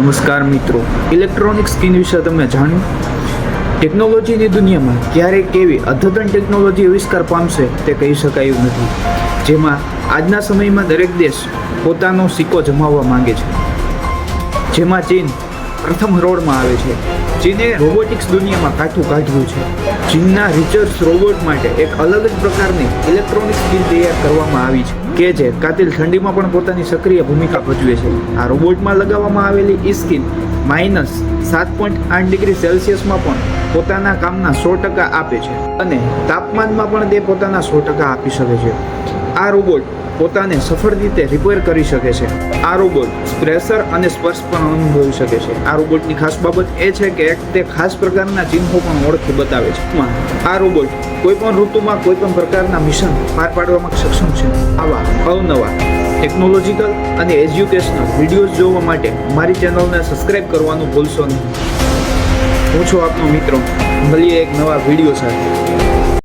નમસ્કાર મિત્રો. Electronic skin વિશે તમે જાણ્યું? ટેકનોલોજીની દુનિયામાં ક્યારે કેવી અદ્યતન ટેકનોલોજી આવિષ્કાર પામશે તે કહી શકાય એવું નથી. જેમાં આજના સમયમાં દરેક દેશ પોતાનો સિક્કો જમાવવા માંગે છે. જેમાં ચીન પ્રથમ હરોળમાં આવે છે ચીને રોબોટિક્સ દુનિયામાં કાઠું કાઢ્યું છે. ચીનના રિચર્સ રોબોટ માટે એક અલગ જ પ્રકારની ઇલેક્ટ્રોનિક સ્કીલ તૈયાર કરવામાં આવી છે. કે જે કાતિલ ઠંડીમાં પણ પોતાની સક્રિય ભૂમિકા ભજવે છે. આ રોબોટમાં લગાવવામાં આવેલી ઈ સ્કીન માઇનસ સાત પોઈન્ટ આઠ ડિગ્રી સેલ્સિયસમાં પણ પોતાના કામના સો ટકા આપે છે. અને તાપમાનમાં પણ તે પોતાના સો ટકા આપી શકે છે. આ રોબોટ પોતાને સફળ રીતે રિપેર કરી શકે છે. આ રોબોટ પ્રેશર અને સ્પર્શ પણ અનુભવી શકે છે. આ રોબોટની ખાસ બાબત એ છે કે તે ખાસ પ્રકારના ચિહ્નો પણ ઓળખી બતાવે છે. આ રોબોટ કોઈ પણ ઋતુમાં કોઈ પણ પ્રકારના મિશન પાર પાડવામાં સક્ષમ છે. આવા અવનવા ટેકનોલોજીકલ અને એજ્યુકેશનલ વિડીયોઝ જોવા માટે મારી ચેનલને સબસ્ક્રાઇબ કરવાનું ભૂલશો નહીં. હું છું આપનો મિત્રો. મળીએ એક નવા વીડિયો સાથે.